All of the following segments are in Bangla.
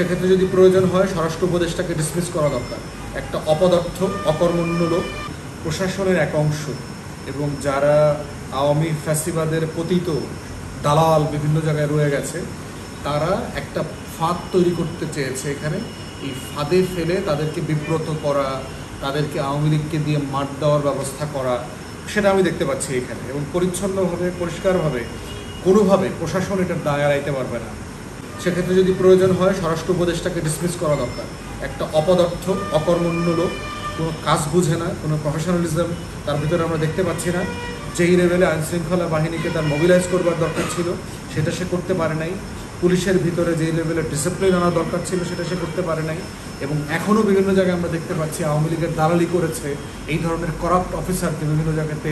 সেক্ষেত্রে যদি প্রয়োজন হয়, স্বরাষ্ট্র উপদেষ্টাকে ডিসমিস করা দরকার। একটা অপদার্থ, অকর্মণ্য লোক প্রশাসনের এক অংশ এবং যারা আওয়ামী ফ্যাসিবাদের পতিত, দালাল বিভিন্ন জায়গায় রয়ে গেছে, তারা একটা ফাঁদ তৈরি করতে চেয়েছে এখানে। এই ফাঁদে ফেলে তাদেরকে বিব্রত করা, তাদেরকে আওয়ামী লীগকে দিয়ে মাঠ দেওয়ার ব্যবস্থা করা, সেটা আমি দেখতে পাচ্ছি এখানে। এবং পরিচ্ছন্নভাবে, পরিষ্কারভাবে, কোনোভাবে প্রশাসন এটার দায় এড়াইতে পারবে না। সেক্ষেত্রে যদি প্রয়োজন হয়, স্বরাষ্ট্র উপদেষ্টাকে ডিসমিস করা দরকার। একটা অপদার্থ, অকর্মণ্য লোক, কোনো কাজ বুঝে না, কোনো প্রফেশনালিজম তার ভিতরে আমরা দেখতে পাচ্ছি না। যেই লেভেলে আইনশৃঙ্খলা বাহিনীকে তার মোবিলাইজ করবার দরকার ছিল, সেটা সে করতে পারে নাই। পুলিশের ভিতরে যেই লেভেলের ডিসিপ্লিন আনা দরকার ছিল সেটা সে করতে পারে নাই। এবং এখনও বিভিন্ন জায়গায় আমরা দেখতে পাচ্ছি, আওয়ামী লীগের দালালি করেছে। এই ধরনের করাপ্ট অফিসারকে বিভিন্ন জায়গাতে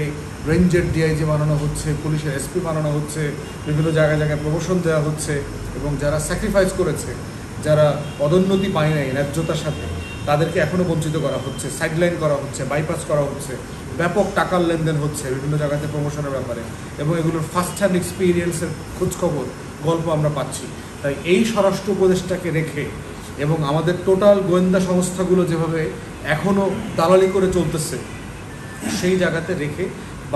রেঞ্জের ডিআইজি বানানো হচ্ছে, পুলিশের এসপি বানানো হচ্ছে, বিভিন্ন জায়গায় জায়গায় প্রমোশন দেওয়া হচ্ছে এবং যারা স্যাক্রিফাইস করেছে, যারা পদোন্নতি পায় নাই ন্যায্যতার সাথে, তাদেরকে এখনও বঞ্চিত করা হচ্ছে সাইডলাইন করা হচ্ছে বাইপাস করা হচ্ছে, ব্যাপক টাকার লেনদেন হচ্ছে বিভিন্ন জায়গাতে প্রমোশনের ব্যাপারে। এবং এগুলোর ফার্স্ট হ্যান্ড এক্সপিরিয়েন্সের খোঁজখবর গল্প আমরা পাচ্ছি। তাই এই স্বরাষ্ট্র উপদেশটাকে রেখে এবং আমাদের টোটাল গোয়েন্দা সংস্থাগুলো যেভাবে এখনও দালালি করে চলতেছে, সেই জায়গাতে রেখে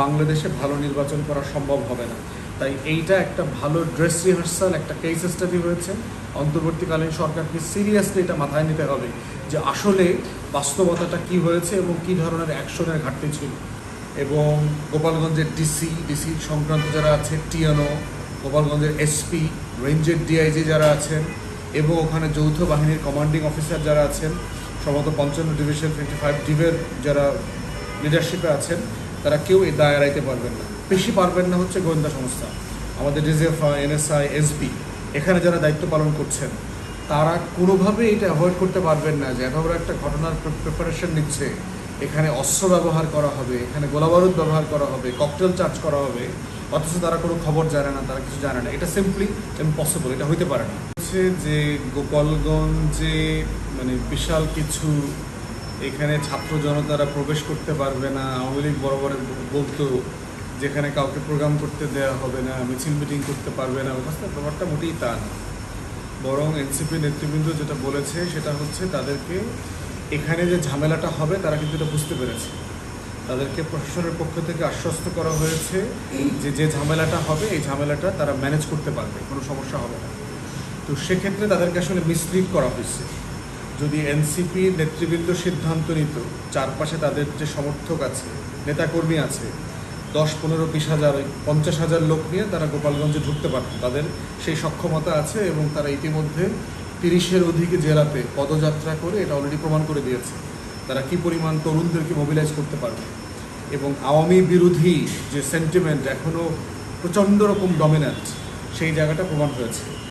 বাংলাদেশে ভালো নির্বাচন করা সম্ভব হবে না। তাই এইটা একটা ভালো ড্রেস রিহার্সাল, একটা কেস স্টাডি হয়েছে। অন্তর্বর্তীকালীন সরকারকে সিরিয়াসলি এটা মাথায় নিতে হবে যে আসলে বাস্তবতাটা কি হয়েছে এবং কি ধরনের অ্যাকশনের ঘাটতি ছিল। এবং গোপালগঞ্জের ডিসি ডিসি সংক্রান্ত যারা আছে, টিএনও গোপালগঞ্জের এসপি, রেঞ্জের ডিআইজি যারা আছেন এবং ওখানে যৌথ বাহিনীর কমান্ডিং অফিসার যারা আছেন, সম্ভবত পঞ্চান্ন ডিভিশন টোয়েন্টি ফাইভ ডিভের যারা লিডারশিপে আছেন, তারা কেউ এই দায় এড়াইতে পারবেন না। বেশি পারবেন না হচ্ছে গোয়েন্দা সংস্থা। আমাদের ডিজিএফআই এনএসআই এসবি এখানে যারা দায়িত্ব পালন করছেন, তারা কোনোভাবেই এটা অ্যাভয়েড করতে পারবেন না যে বড় একটা ঘটনার প্রিপারেশন নিচ্ছে। এখানে অস্ত্র ব্যবহার করা হবে, এখানে গোলাবারুদ ব্যবহার করা হবে ককটেল চার্জ করা হবে। অথচ তারা কোনো খবর জানে না, তারা কিছু জানে না। এটা সিম্পলি ইম্পসিবল এটা হইতে পারে না। হচ্ছে যে গোপালগঞ্জে মানে বিশাল কিছু এখানে ছাত্র জনতারা প্রবেশ করতে পারবে না। আওয়ামী লীগ বড় বড় বলতো, যেখানে কাউকে প্রোগ্রাম করতে দেওয়া হবে না, মিছিল মিটিং করতে পারবে না। অবস্থা ব্যাপারটা মোটেই তা না। বরং এনসিপি নেতৃবৃন্দ যেটা বলেছে, সেটা হচ্ছে তাদেরকে এখানে যে ঝামেলাটা হবে, তারা কিন্তু এটা বুঝতে পেরেছে। তাদেরকে প্রশাসনের পক্ষ থেকে আশ্বস্ত করা হয়েছে যে যে ঝামেলাটা হবে, এই ঝামেলাটা তারা ম্যানেজ করতে পারবে, কোনো সমস্যা হবে না। তো সেক্ষেত্রে তাদেরকে আসলে মিসলিড করা হয়েছে। যদি এনসিপি নেতৃবৃন্দ সিদ্ধান্ত নিত, চারপাশে তাদের যে সমর্থক আছে, নেতাকর্মী আছে, দশ, পনেরো, বিশ হাজার, পঞ্চাশ হাজার লোক নিয়ে তারা গোপালগঞ্জে ঢুকতে পারত, তাদের সেই সক্ষমতা আছে এবং তারা ইতিমধ্যে তিরিশের অধিক জেলাতে পদযাত্রা করে এটা অলরেডি প্রমাণ করে দিয়েছে। তারা কি পরিমাণ তরুণদেরকে মোবিলাইজ করতে পারবে? এবং আওয়ামী বিরোধী যে সেন্টিমেন্ট এখনও প্রচণ্ড রকম ডমিন্যান্ট সেই জায়গাটা প্রমাণ হয়েছে।